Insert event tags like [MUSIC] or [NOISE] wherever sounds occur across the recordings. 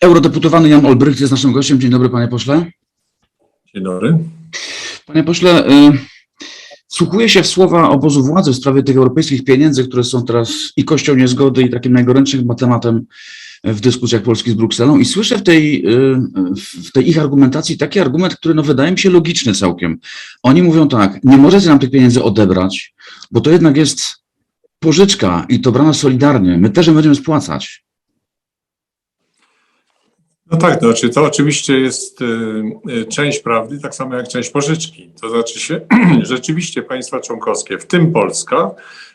Eurodeputowany Jan Olbrycht jest naszym gościem. Dzień dobry, panie pośle. Dzień dobry. Panie pośle, y, wsłuchuję się w słowa obozu władzy w sprawie tych europejskich pieniędzy, które są teraz i kością niezgody, i takim najgorętszym tematem w dyskusjach Polski z Brukselą. I słyszę w tej, y, w tej ich argumentacji taki argument, który no, wydaje mi się logiczny całkiem. Oni mówią tak, nie możecie nam tych pieniędzy odebrać, bo to jednak jest pożyczka i to brana solidarnie. My też będziemy spłacać. No tak, to znaczy to oczywiście jest y, y, część prawdy, tak samo jak część pożyczki. To znaczy się, [CLEARS THROAT] rzeczywiście państwa członkowskie, w tym Polska,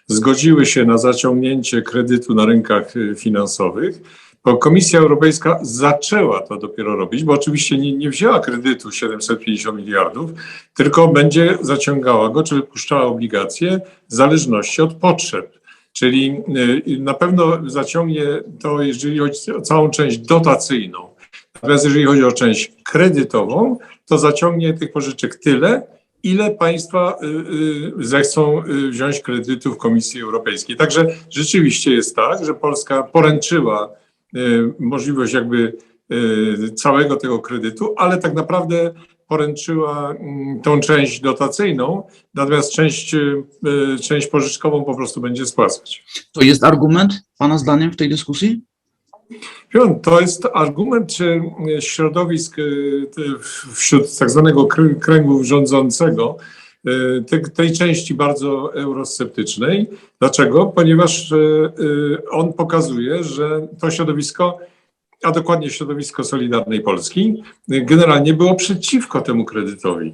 zgodziły się na zaciągnięcie kredytu na rynkach y, finansowych, bo Komisja Europejska zaczęła to dopiero robić, bo oczywiście nie, nie wzięła kredytu 750 miliardów, tylko będzie zaciągała go, czy wypuszczała obligacje w zależności od potrzeb. Czyli na pewno zaciągnie to, jeżeli chodzi o całą część dotacyjną. Natomiast jeżeli chodzi o część kredytową, to zaciągnie tych pożyczek tyle, ile państwa y, y, zechcą y, wziąć kredytu w Komisji Europejskiej. Także rzeczywiście jest tak, że Polska poręczyła możliwość jakby całego tego kredytu, ale tak naprawdę poręczyła mm, tą część dotacyjną, natomiast część, część pożyczkową po prostu będzie spłacać. To jest argument, pana zdaniem, w tej dyskusji? To jest argument czy środowisk ty- wśród tak zwanego krę- kręgu rządzącego, te- tej części bardzo eurosceptycznej. Dlaczego? Ponieważ on pokazuje, że to środowisko, a dokładnie środowisko Solidarnej Polski, generalnie było przeciwko temu kredytowi.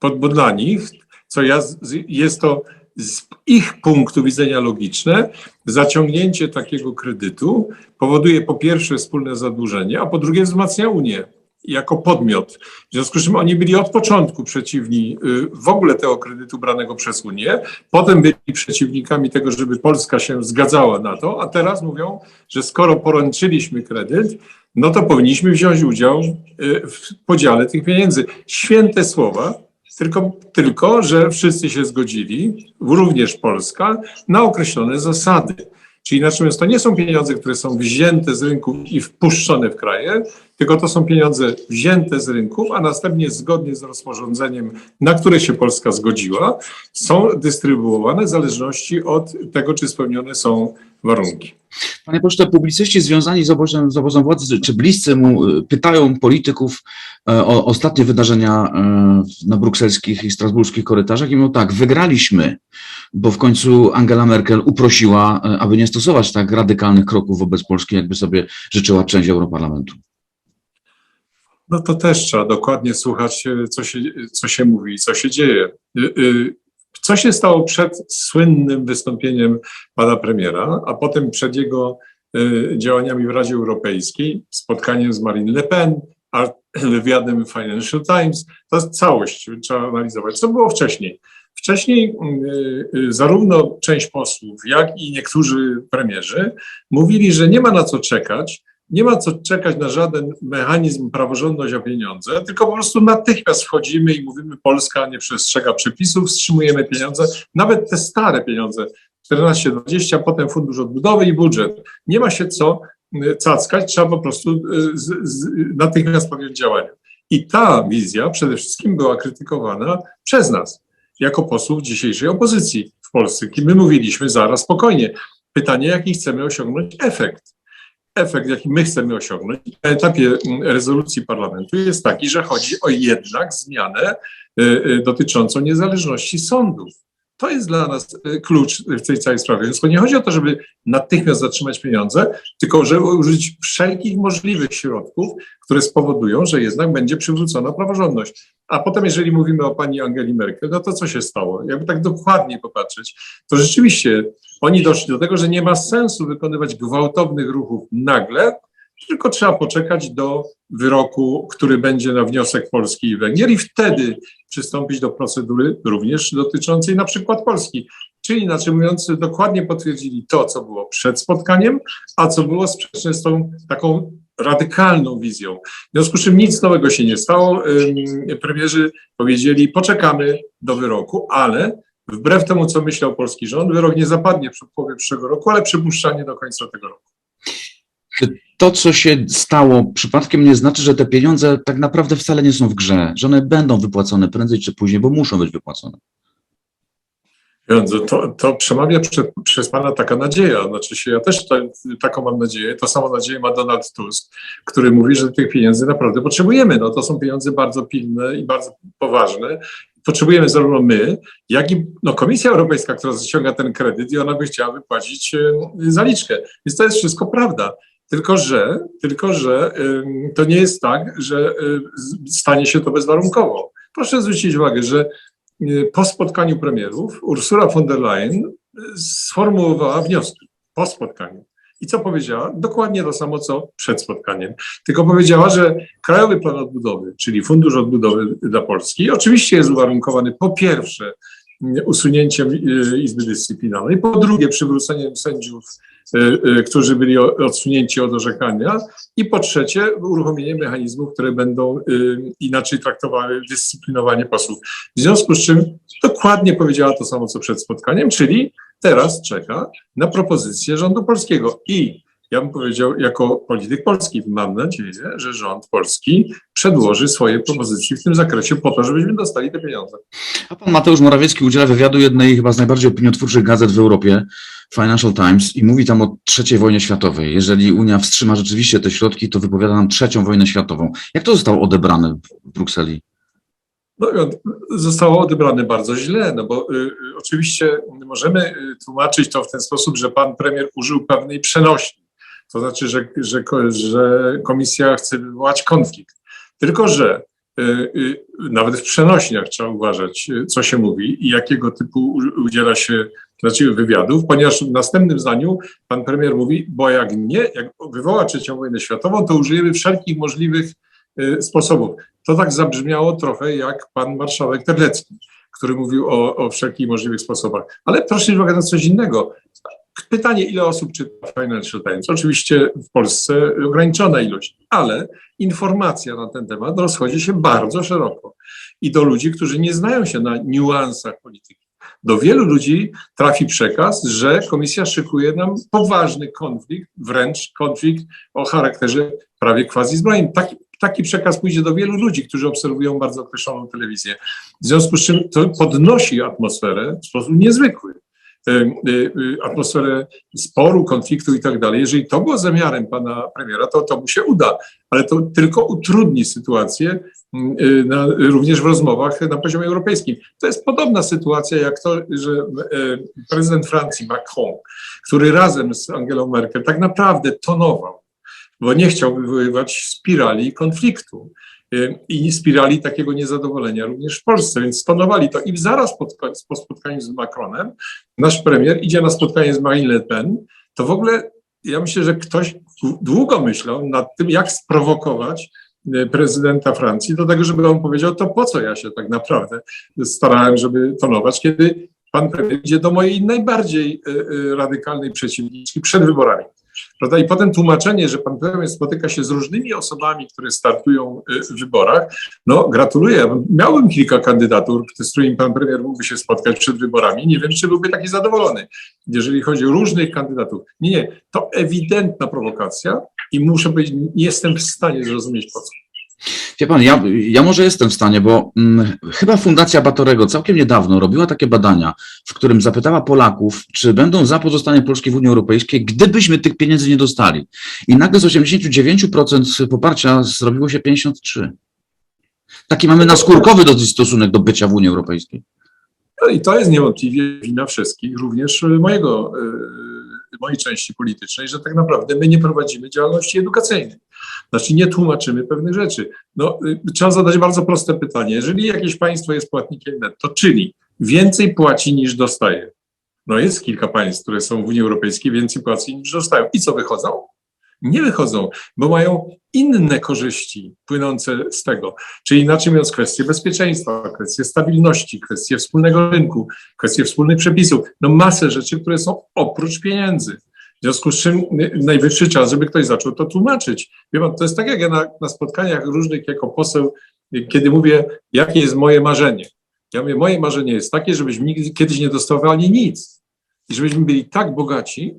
Bo, dla nich, co ja, jest to z ich punktu widzenia logiczne, zaciągnięcie takiego kredytu powoduje po pierwsze wspólne zadłużenie, a po drugie wzmacnia Unię jako podmiot. W związku z czym oni byli od początku przeciwni y, w ogóle tego kredytu branego przez Unię, potem byli przeciwnikami tego, żeby Polska się zgadzała na to, a teraz mówią, że skoro poręczyliśmy kredyt, no to powinniśmy wziąć udział y, w podziale tych pieniędzy. Święte słowa, tylko, tylko że wszyscy się zgodzili, również Polska, na określone zasady. Czyli natomiast to nie są pieniądze, które są wzięte z rynków i wpuszczone w kraje, tylko to są pieniądze wzięte z rynków, a następnie zgodnie z rozporządzeniem, na które się Polska zgodziła, są dystrybuowane w zależności od tego, czy spełnione są warunki. Panie pośle, publicyści związani z obozem, z obozem władzy, czy bliscy mu, y, pytają polityków e, o ostatnie wydarzenia e, na brukselskich i strasburskich korytarzach i mówią tak, wygraliśmy, bo w końcu Angela Merkel uprosiła, e, aby nie stosować tak radykalnych kroków wobec Polski, jakby sobie życzyła część Europarlamentu. No to też trzeba dokładnie słuchać, co się, co się mówi i co się dzieje. Co się stało przed słynnym wystąpieniem pana premiera, a potem przed jego y, działaniami w Radzie Europejskiej, spotkaniem z Marine Le Pen, [CLEARS THROAT] wywiadem Financial Times, to całość, trzeba analizować. Co było wcześniej? Wcześniej y, y, zarówno część posłów, jak i niektórzy premierzy mówili, że nie ma na co czekać, nie ma co czekać na żaden mechanizm praworządność o pieniądze, tylko po prostu natychmiast wchodzimy i mówimy, Polska nie przestrzega przepisów, wstrzymujemy pieniądze, nawet te stare pieniądze, 14-20, potem fundusz odbudowy i budżet. Nie ma się co y, cackać, trzeba po prostu y, z, z, natychmiast podjąć działania. I ta wizja przede wszystkim była krytykowana przez nas, jako posłów dzisiejszej opozycji w Polsce, kiedy my mówiliśmy zaraz spokojnie. Pytanie, jaki chcemy osiągnąć efekt efekt, jaki my chcemy osiągnąć na etapie mm, rezolucji parlamentu jest taki, że chodzi o jednak zmianę y, y, dotyczącą niezależności sądów. To jest dla nas y, klucz w tej całej sprawie. Więc nie chodzi o to, żeby natychmiast zatrzymać pieniądze, tylko żeby użyć wszelkich możliwych środków, które spowodują, że jednak będzie przywrócona praworządność. A potem, jeżeli mówimy o pani Angeli Merkel, no to co się stało? Jakby tak dokładnie popatrzeć, to rzeczywiście oni doszli do tego, że nie ma sensu wykonywać gwałtownych ruchów nagle, tylko trzeba poczekać do wyroku, który będzie na wniosek Polski i Węgier i wtedy przystąpić do procedury również dotyczącej na przykład Polski. Czyli inaczej mówiąc, dokładnie potwierdzili to, co było przed spotkaniem, a co było sprzeczne z tą taką radykalną wizją. W związku z czym nic nowego się nie stało. Premierzy powiedzieli, poczekamy do wyroku, ale wbrew temu, co myślał polski rząd, wyrok nie zapadnie przy połowie przyszłego roku, ale przypuszczalnie do końca tego roku. to, co się stało, przypadkiem nie znaczy, że te pieniądze tak naprawdę wcale nie są w grze, że one będą wypłacone prędzej czy później, bo muszą być wypłacone. To, to przemawia prze, przez Pana taka nadzieja. Znaczy się, ja też ta, taką mam nadzieję. To samą nadzieję ma Donald Tusk, który mówi, że tych pieniędzy naprawdę potrzebujemy. No to są pieniądze bardzo pilne i bardzo poważne. Potrzebujemy zarówno my, jak i no, Komisja Europejska, która zaciąga ten kredyt i ona by chciała wypłacić e, zaliczkę. Więc to jest wszystko prawda. Tylko, że, tylko, że to nie jest tak, że y, stanie się to bezwarunkowo. Proszę zwrócić uwagę, że y, po spotkaniu premierów Ursula von der Leyen y, sformułowała wnioski po spotkaniu. I co powiedziała? Dokładnie to samo, co przed spotkaniem. Tylko powiedziała, że Krajowy Plan Odbudowy, czyli Fundusz Odbudowy dla Polski, oczywiście jest uwarunkowany po pierwsze usunięciem Izby Dyscyplinarnej, po drugie przywróceniem sędziów którzy byli odsunięci od orzekania i po trzecie uruchomienie mechanizmów, które będą inaczej traktowały dyscyplinowanie posłów. W związku z czym dokładnie powiedziała to samo, co przed spotkaniem, czyli teraz czeka na propozycję rządu polskiego i ja bym powiedział, jako polityk polski, mam nadzieję, że rząd polski przedłoży swoje propozycje w tym zakresie po to, żebyśmy dostali te pieniądze. A pan Mateusz Morawiecki udziela wywiadu jednej chyba z najbardziej opiniotwórczych gazet w Europie, Financial Times, i mówi tam o trzeciej wojnie światowej. Jeżeli Unia wstrzyma rzeczywiście te środki, to wypowiada nam trzecią wojnę światową. Jak to zostało odebrane w Brukseli? No, zostało odebrane bardzo źle, no bo y, oczywiście możemy tłumaczyć to w ten sposób, że pan premier użył pewnej przenośni. To znaczy, że, że, że komisja chce wywołać konflikt. Tylko, że y, y, nawet w przenośniach trzeba uważać, co się mówi i jakiego typu udziela się znaczy wywiadów, ponieważ w następnym zdaniu pan premier mówi, bo jak nie, jak wywoła trzecią wojnę światową, to użyjemy wszelkich możliwych y, sposobów. To tak zabrzmiało trochę jak pan marszałek Terlecki, który mówił o, o wszelkich możliwych sposobach. Ale proszę uwagę na coś innego. Pytanie, ile osób czyta Financial Times? Oczywiście w Polsce ograniczona ilość, ale informacja na ten temat rozchodzi się bardzo szeroko i do ludzi, którzy nie znają się na niuansach polityki. Do wielu ludzi trafi przekaz, że komisja szykuje nam poważny konflikt, wręcz konflikt o charakterze prawie quasi zbrojnym. Taki, taki przekaz pójdzie do wielu ludzi, którzy obserwują bardzo określoną telewizję. W związku z czym to podnosi atmosferę w sposób niezwykły atmosferę sporu, konfliktu i tak dalej. Jeżeli to było zamiarem pana premiera, to to mu się uda, ale to tylko utrudni sytuację na, również w rozmowach na poziomie europejskim. To jest podobna sytuacja jak to, że prezydent Francji Macron, który razem z Angelą Merkel tak naprawdę tonował, bo nie chciał wywoływać spirali konfliktu i spirali takiego niezadowolenia również w Polsce, więc stonowali to. I zaraz po, po spotkaniu z Macronem nasz premier idzie na spotkanie z Marine Le Pen, to w ogóle ja myślę, że ktoś długo myślał nad tym, jak sprowokować prezydenta Francji do tego, żeby on powiedział, to po co ja się tak naprawdę starałem, żeby tonować, kiedy pan premier idzie do mojej najbardziej radykalnej przeciwniczki przed wyborami. Prawda? I potem tłumaczenie, że pan premier spotyka się z różnymi osobami, które startują w wyborach. No, gratuluję. Miałbym kilka kandydatur, z którymi pan premier mógłby się spotkać przed wyborami. Nie wiem, czy byłby taki zadowolony, jeżeli chodzi o różnych kandydatów. Nie, nie. To ewidentna prowokacja i muszę powiedzieć, nie jestem w stanie zrozumieć po co. Wie pan, ja, ja może jestem w stanie, bo hmm, chyba Fundacja Batorego całkiem niedawno robiła takie badania, w którym zapytała Polaków, czy będą za pozostaniem Polski w Unii Europejskiej, gdybyśmy tych pieniędzy nie dostali. I nagle z 89% poparcia zrobiło się 53%. Taki mamy naskórkowy dosyć stosunek do bycia w Unii Europejskiej. No i to jest niewątpliwie wina wszystkich, również mojego, mojej części politycznej, że tak naprawdę my nie prowadzimy działalności edukacyjnej. Znaczy nie tłumaczymy pewnych rzeczy. No, trzeba zadać bardzo proste pytanie. Jeżeli jakieś państwo jest płatnikiem netto, czyli więcej płaci niż dostaje, no jest kilka państw, które są w Unii Europejskiej, więcej płaci niż dostają. I co wychodzą? Nie wychodzą, bo mają inne korzyści płynące z tego. Czyli inaczej mówiąc, kwestie bezpieczeństwa, kwestie stabilności, kwestie wspólnego rynku, kwestie wspólnych przepisów. No masę rzeczy, które są oprócz pieniędzy. W związku z czym najwyższy czas, żeby ktoś zaczął to tłumaczyć. Wie pan, to jest tak, jak ja na, na spotkaniach różnych jako poseł, kiedy mówię, jakie jest moje marzenie. Ja mówię, moje marzenie jest takie, żebyśmy nigdy kiedyś nie dostawali nic. I żebyśmy byli tak bogaci,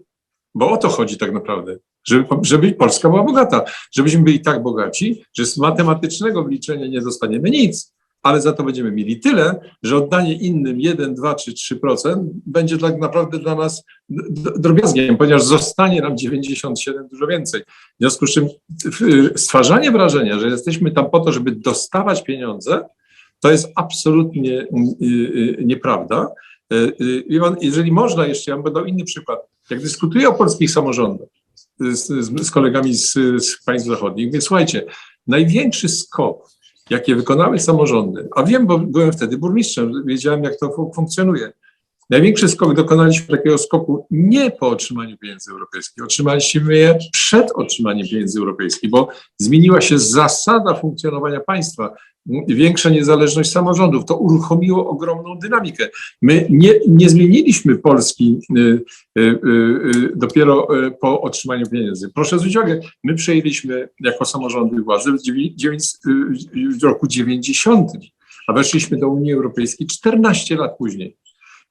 bo o to chodzi tak naprawdę, żeby, żeby Polska była bogata, żebyśmy byli tak bogaci, że z matematycznego wliczenia nie dostaniemy nic, ale za to będziemy mieli tyle, że oddanie innym 1, 2 czy 3% będzie tak naprawdę dla nas drobiazgiem, ponieważ zostanie nam 97 dużo więcej. W związku z czym stwarzanie wrażenia, że jesteśmy tam po to, żeby dostawać pieniądze, to jest absolutnie y, y, nieprawda. Y, pan, Jeżeli można jeszcze, ja bym podał inny przykład. Jak dyskutuję o polskich samorządach z, z, z kolegami z, z państw zachodnich, więc słuchajcie, największy skok, jakie wykonały samorządy, a wiem, bo byłem wtedy burmistrzem, wiedziałem, jak to fun- funkcjonuje. Największy skok dokonaliśmy takiego skoku nie po otrzymaniu pieniędzy europejskich. Otrzymaliśmy je przed otrzymaniem pieniędzy europejskich, bo zmieniła się zasada funkcjonowania państwa, większa niezależność samorządów. To uruchomiło ogromną dynamikę. My nie, nie zmieniliśmy Polski y, y, y, dopiero po otrzymaniu pieniędzy. Proszę zwrócić uwagę, my przejęliśmy jako samorządy władzę w, w roku 90, a weszliśmy do Unii Europejskiej 14 lat później.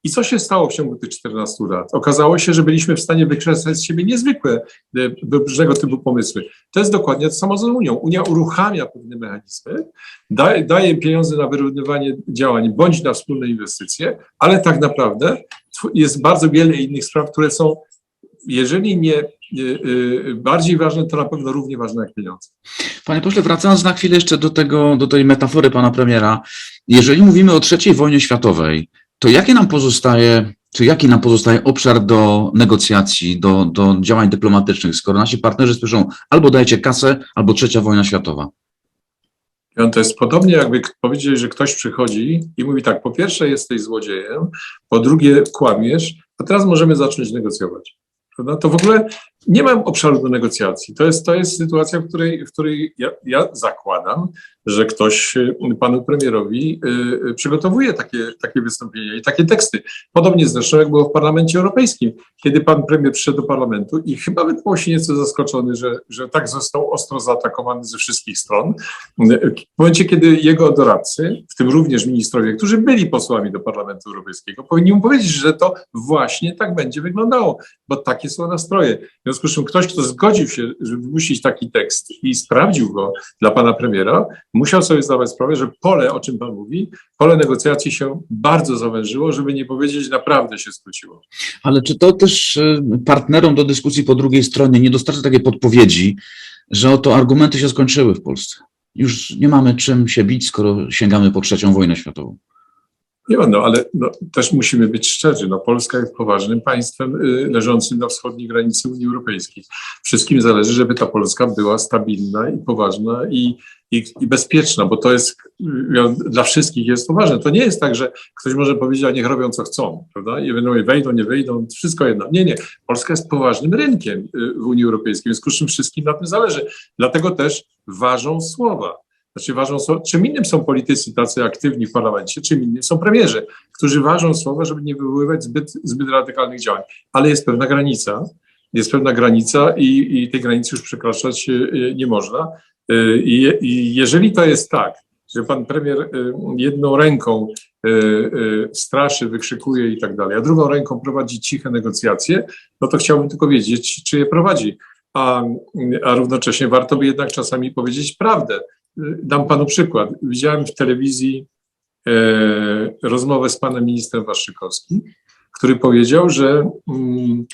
I co się stało w ciągu tych 14 lat? Okazało się, że byliśmy w stanie wykrzesać z siebie niezwykłe e, różnego typu pomysły. To jest dokładnie to samo z Unią. Unia uruchamia pewne mechanizmy, daje, daje pieniądze na wyrównywanie działań bądź na wspólne inwestycje, ale tak naprawdę jest bardzo wiele innych spraw, które są, jeżeli nie e, e, bardziej ważne, to na pewno równie ważne jak pieniądze. Panie pośle, wracając na chwilę jeszcze do tego, do tej metafory pana premiera, jeżeli mówimy o trzeciej wojnie światowej, to jakie nam pozostaje, czy jaki nam pozostaje obszar do negocjacji, do, do działań dyplomatycznych, skoro nasi partnerzy słyszą albo dajcie kasę, albo trzecia wojna światowa? To jest podobnie, jakby powiedzieć, że ktoś przychodzi i mówi tak, po pierwsze jesteś złodziejem, po drugie kłamiesz, a teraz możemy zacząć negocjować. Prawda? To w ogóle nie mam obszaru do negocjacji. To jest, to jest sytuacja, w której, w której ja, ja zakładam, że ktoś y, panu premierowi y, y, przygotowuje takie, takie wystąpienia i takie teksty. Podobnie zresztą jak było w Parlamencie Europejskim, kiedy pan premier przyszedł do parlamentu i chyba wydawał się nieco zaskoczony, że, że tak został ostro zaatakowany ze wszystkich stron. W momencie, kiedy jego doradcy, w tym również ministrowie, którzy byli posłami do Parlamentu Europejskiego, powinni mu powiedzieć, że to właśnie tak będzie wyglądało, bo takie są nastroje. Związku z czym ktoś, kto zgodził się, żeby wypuścić taki tekst i sprawdził go dla pana premiera, musiał sobie zdawać sprawę, że pole, o czym pan mówi, pole negocjacji się bardzo zawężyło, żeby nie powiedzieć naprawdę się skróciło. Ale czy to też y, partnerom do dyskusji po drugiej stronie nie dostarcza takiej podpowiedzi, że oto argumenty się skończyły w Polsce? Już nie mamy czym się bić, skoro sięgamy po trzecią wojnę światową. Nie ma, no ale no, też musimy być szczerzy. No, Polska jest poważnym państwem y, leżącym na wschodniej granicy Unii Europejskiej. Wszystkim zależy, żeby ta Polska była stabilna i poważna i, i, i bezpieczna, bo to jest y, dla wszystkich jest to ważne. To nie jest tak, że ktoś może powiedzieć, a niech robią co chcą, prawda? I będą wejdą, nie wejdą, wszystko jedno. Nie, nie. Polska jest poważnym rynkiem y, w Unii Europejskiej, w związku z czym wszystkim na tym zależy. Dlatego też ważą słowa. Znaczy ważą słowa, czym innym są politycy tacy aktywni w parlamencie, czym innym są premierzy, którzy ważą słowa, żeby nie wywoływać zbyt, zbyt radykalnych działań. Ale jest pewna granica, jest pewna granica i, i tej granicy już przekraczać e, nie można. E, I, I jeżeli to jest tak, że pan premier e, jedną ręką straszy, wykrzykuje i tak dalej, a drugą ręką prowadzi ciche negocjacje, no to chciałbym tylko wiedzieć, czy je prowadzi. A, a równocześnie warto by jednak czasami powiedzieć prawdę. Dam panu przykład. Widziałem w telewizji e, rozmowę z panem ministrem Waszczykowskim, który powiedział, że mm,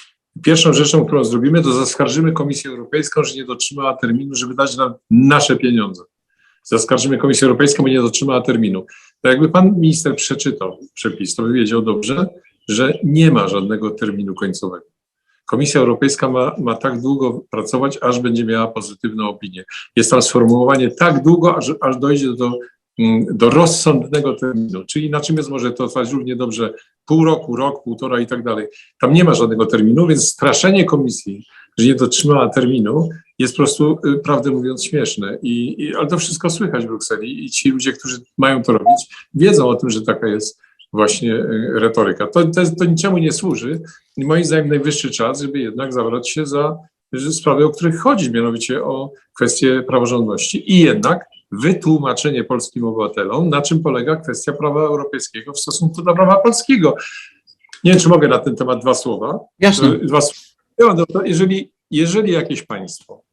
pierwszą rzeczą, którą zrobimy, to zaskarżymy Komisję Europejską, że nie dotrzymała terminu, żeby dać nam nasze pieniądze. Zaskarżymy Komisję Europejską, bo nie dotrzymała terminu. To jakby pan minister przeczytał przepis, to by wiedział dobrze, że nie ma żadnego terminu końcowego. Komisja Europejska ma, ma tak długo pracować, aż będzie miała pozytywną opinię. Jest tam sformułowanie tak długo, aż, aż dojdzie do, mm, do rozsądnego terminu. Czyli na czym jest może to trwać równie dobrze pół roku, rok, półtora i tak dalej. Tam nie ma żadnego terminu, więc straszenie komisji, że nie dotrzymała terminu, jest po prostu, y, prawdę mówiąc, śmieszne. I, i, ale to wszystko słychać w Brukseli i ci ludzie, którzy mają to robić, wiedzą o tym, że taka jest właśnie y, retoryka. To, to, to niczemu nie służy i moim zdaniem najwyższy czas, żeby jednak zabrać się za sprawy, o których chodzi, mianowicie o kwestię praworządności i jednak wytłumaczenie polskim obywatelom, na czym polega kwestia prawa europejskiego w stosunku do prawa polskiego. Nie wiem, czy mogę na ten temat dwa słowa. Jasne. Dwa słowa. No to jeżeli jeżeli jakieś państwo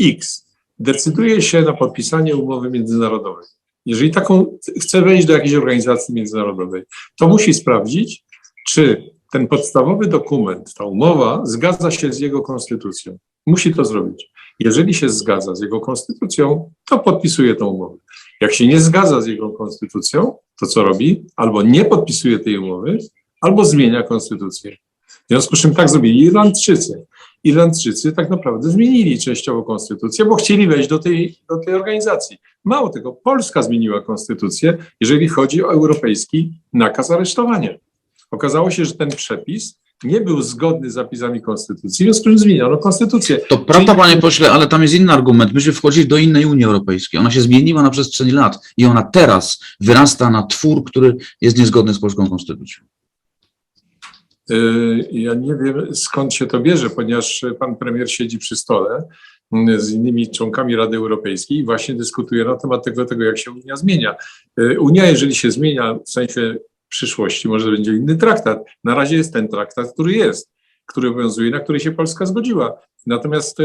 X decyduje się na podpisanie umowy międzynarodowej, jeżeli taką chce wejść do jakiejś organizacji międzynarodowej, to musi sprawdzić, czy ten podstawowy dokument, ta umowa zgadza się z jego konstytucją. Musi to zrobić. Jeżeli się zgadza z jego konstytucją, to podpisuje tę umowę. Jak się nie zgadza z jego konstytucją, to co robi? Albo nie podpisuje tej umowy, albo zmienia konstytucję. W związku z czym tak zrobili Irlandczycy. Irlandczycy tak naprawdę zmienili częściowo konstytucję, bo chcieli wejść do tej, do tej organizacji. Mało tego, Polska zmieniła konstytucję, jeżeli chodzi o europejski nakaz aresztowania. Okazało się, że ten przepis nie był zgodny z zapisami konstytucji, w związku z czym zmieniono konstytucję. To prawda, panie pośle, ale tam jest inny argument. Myśmy wchodzili do innej Unii Europejskiej. Ona się zmieniła na przestrzeni lat i ona teraz wyrasta na twór, który jest niezgodny z polską konstytucją. Y, Ja nie wiem skąd się to bierze, ponieważ pan premier siedzi przy stole mm, z innymi członkami Rady Europejskiej i właśnie dyskutuje na temat tego, tego jak się Unia zmienia. Y, Unia, jeżeli się zmienia w sensie przyszłości, może będzie inny traktat. Na razie jest ten traktat, który jest, który obowiązuje, na który się Polska zgodziła. Natomiast y,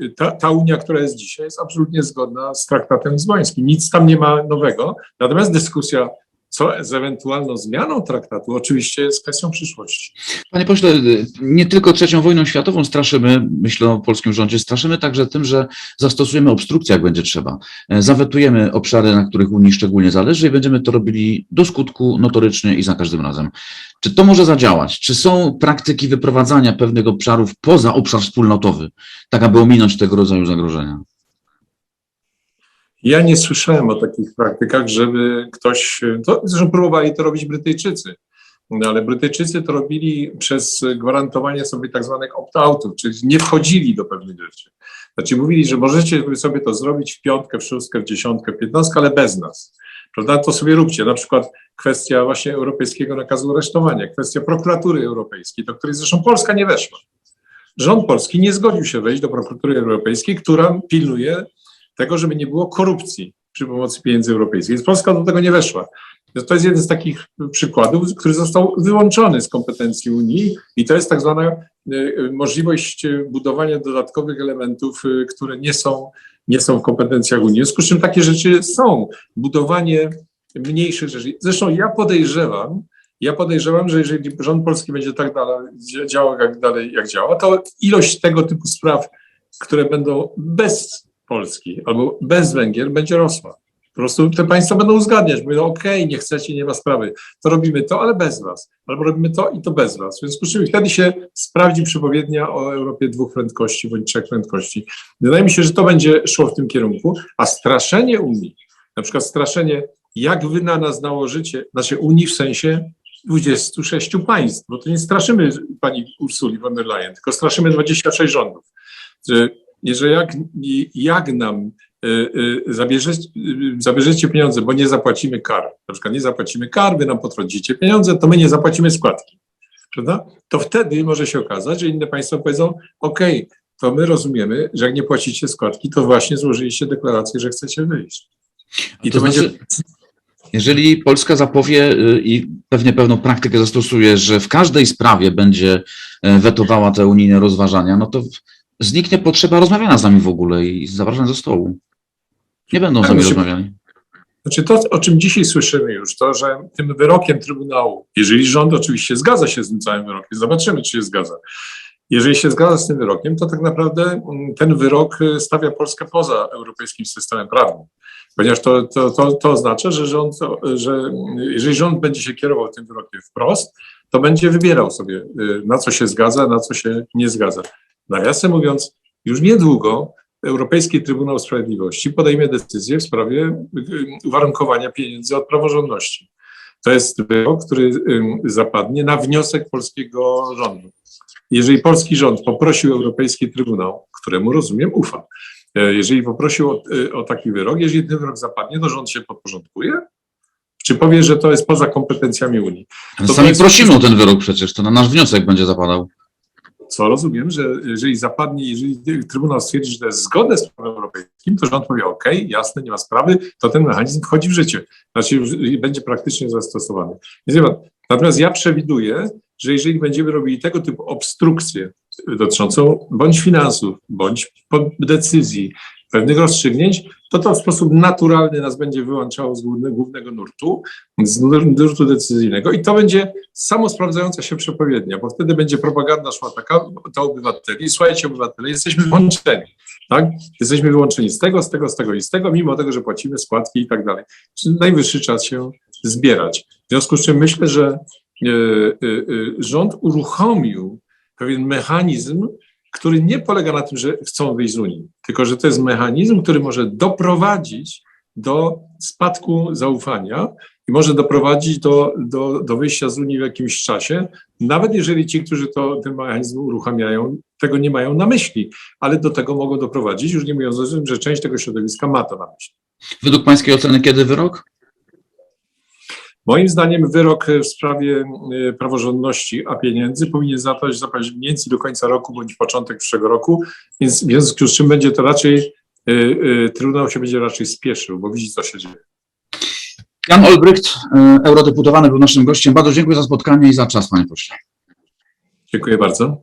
y, ta, ta Unia, która jest dzisiaj, jest absolutnie zgodna z traktatem lizbońskim. Nic tam nie ma nowego. Natomiast dyskusja co z ewentualną zmianą traktatu, oczywiście jest kwestią przyszłości. Panie pośle, nie tylko trzecią wojną światową straszymy, myślę o polskim rządzie, straszymy także tym, że zastosujemy obstrukcję, jak będzie trzeba. E, Zawetujemy obszary, na których Unii szczególnie zależy i będziemy to robili do skutku, notorycznie i za każdym razem. Czy to może zadziałać? Czy są praktyki wyprowadzania pewnych obszarów poza obszar wspólnotowy, tak aby ominąć tego rodzaju zagrożenia? Ja nie słyszałem o takich praktykach, żeby ktoś, to, zresztą próbowali to robić Brytyjczycy, no, ale Brytyjczycy to robili przez gwarantowanie sobie tak zwanych opt-outów, czyli nie wchodzili do pewnych rzeczy. Znaczy mówili, że możecie sobie to zrobić w piątkę, w szóstkę, w dziesiątkę, w piętnastkę, ale bez nas. Prawda? To sobie róbcie. Na przykład kwestia właśnie europejskiego nakazu aresztowania, kwestia prokuratury europejskiej, do której zresztą Polska nie weszła. Rząd polski nie zgodził się wejść do prokuratury europejskiej, która pilnuje tego, żeby nie było korupcji przy pomocy pieniędzy europejskich. Więc Polska do tego nie weszła. To jest jeden z takich przykładów, który został wyłączony z kompetencji Unii i to jest tak zwana y, możliwość budowania dodatkowych elementów, y, które nie są, nie są w kompetencjach Unii. W związku z czym takie rzeczy są. Budowanie mniejszych rzeczy. Zresztą ja podejrzewam, ja podejrzewam, że jeżeli rząd polski będzie tak dalej, działał jak dalej, jak działa, to ilość tego typu spraw, które będą bez Polski albo bez Węgier będzie rosła. Po prostu te państwa będą uzgadniać, mówią, okej, nie chcecie, nie ma sprawy, to robimy to, ale bez was, albo robimy to i to bez was. W związku z czym wtedy się sprawdzi przepowiednia o Europie dwóch prędkości bądź trzech prędkości. Wydaje mi się, że to będzie szło w tym kierunku, a straszenie Unii, na przykład straszenie, jak wy na nas nałożycie, znaczy Unii w sensie 26 państw, bo to nie straszymy pani Ursuli von der Leyen, tylko straszymy 26 rządów. Jeżeli jak, jak nam y, y, zabierzecie, y, zabierzecie pieniądze, bo nie zapłacimy kar, na przykład nie zapłacimy kar, wy nam potrącicie pieniądze, to my nie zapłacimy składki, prawda? To wtedy może się okazać, że inne państwa powiedzą, ok, to my rozumiemy, że jak nie płacicie składki, to właśnie złożyliście deklarację, że chcecie wyjść. I to, to znaczy, będzie... Jeżeli Polska zapowie i pewnie pewną praktykę zastosuje, że w każdej sprawie będzie wetowała te unijne rozważania, no to zniknie potrzeba rozmawiania z nami w ogóle i zapraszania do stołu. Nie będą z nami znaczy, rozmawiali. Znaczy to, o czym dzisiaj słyszymy już, to, że tym wyrokiem Trybunału, jeżeli rząd oczywiście zgadza się z tym całym wyrokiem, zobaczymy, czy się zgadza. Jeżeli się zgadza z tym wyrokiem, to tak naprawdę ten wyrok stawia Polskę poza europejskim systemem prawnym. Ponieważ to, to, to, to oznacza, że, rząd, że jeżeli rząd będzie się kierował tym wyrokiem wprost, to będzie wybierał sobie, na co się zgadza, na co się nie zgadza. Nawiasem mówiąc, już niedługo Europejski Trybunał Sprawiedliwości podejmie decyzję w sprawie uwarunkowania pieniędzy od praworządności. To jest wyrok, który zapadnie na wniosek polskiego rządu. Jeżeli polski rząd poprosił Europejski Trybunał, któremu rozumiem ufa, jeżeli poprosił o, o taki wyrok, jeżeli ten wyrok zapadnie, to rząd się podporządkuje? Czy powie, że to jest poza kompetencjami Unii? To sami jest... prosimy o ten wyrok przecież, to na nasz wniosek będzie zapadał co rozumiem, że jeżeli zapadnie, jeżeli Trybunał stwierdzi, że to jest zgodne z prawem europejskim, to rząd powie, OK, jasne, nie ma sprawy, to ten mechanizm wchodzi w życie. Znaczy będzie praktycznie zastosowany. Natomiast ja przewiduję, że jeżeli będziemy robili tego typu obstrukcje dotyczącą bądź finansów, bądź decyzji, pewnych rozstrzygnięć, to to w sposób naturalny nas będzie wyłączało z główne- głównego nurtu, z nur- nurtu decyzyjnego i to będzie samosprawdzająca się przepowiednia, bo wtedy będzie propaganda szła taka do obywateli. Słuchajcie obywatele, jesteśmy wyłączeni, tak? Jesteśmy wyłączeni z tego, z tego, z tego i z tego, mimo tego, że płacimy składki i tak dalej. Najwyższy czas się zbierać. W związku z czym myślę, że e, e, e, rząd uruchomił pewien mechanizm, który nie polega na tym, że chcą wyjść z Unii, tylko że to jest mechanizm, który może doprowadzić do spadku zaufania i może doprowadzić do, do, do wyjścia z Unii w jakimś czasie, nawet jeżeli ci, którzy to, ten mechanizm uruchamiają, tego nie mają na myśli, ale do tego mogą doprowadzić, już nie mówiąc o tym, że część tego środowiska ma to na myśli. Według pańskiej oceny kiedy wyrok? Moim zdaniem wyrok w sprawie y, praworządności, a pieniędzy powinien zapaść, zapaść mniej więcej do końca roku bądź początek przyszłego roku, więc w związku z czym będzie to raczej, y, y, Trybunał się będzie raczej spieszył, bo widzi, co się dzieje. Jan Olbrycht, e, eurodeputowany, był naszym gościem. Bardzo dziękuję za spotkanie i za czas, panie pośle. Dziękuję bardzo.